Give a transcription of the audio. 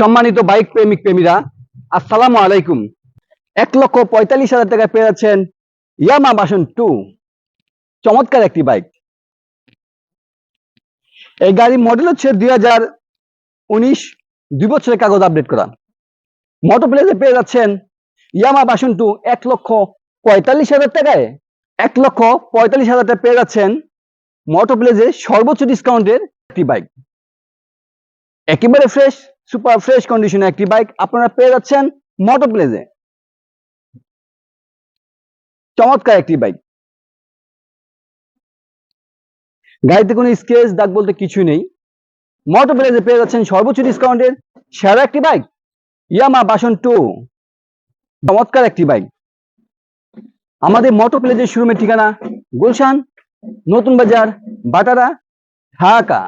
সম্মানিত বাইক প্রেমিক প্রেমীরা, আসসালামু আলাইকুম। এক লক্ষ পঁয়তাল্লিশ হাজার টাকায় পেয়ে যাচ্ছেন ইয়ামা বাসন টু। চমৎকার একটি বাইক। এই গাড়ির মডেল হচ্ছে দুই হাজার উনিশ দুই বছরের কাগজ আপডেট করা। মোটর প্লেসে পেয়ে যাচ্ছেন ইয়ামা বাসন টু এক লক্ষ পঁয়তাল্লিশ হাজার টাকায়। এক লক্ষ পঁয়তাল্লিশ হাজার টাকা পেয়ে যাচ্ছেন মোটর প্লেসে সর্বোচ্চ ডিসকাউন্টের একটি বাইক। একেবারে ফ্রেশ সুপার ফ্রেশ কন্ডিশনে একটি বাইক আপনারা পেয়ে যাচ্ছেন মোটর প্লেজে চমৎকার একটি বাইক। গাড়িতে কোনো স্কেচ দাগ বলতে কিছু নেই। মোটর প্লেজে পেয়ে যাচ্ছেন সর্বোচ্চ ডিসকাউন্টের সেরা একটি বাইক ইয়ামা বাসন টু। চমৎকার একটি বাইক। আমাদের মোটর প্লেজের শোরুমের ঠিকানা গুলশান, নতুন বাজার, বাটারা, ঢাকা।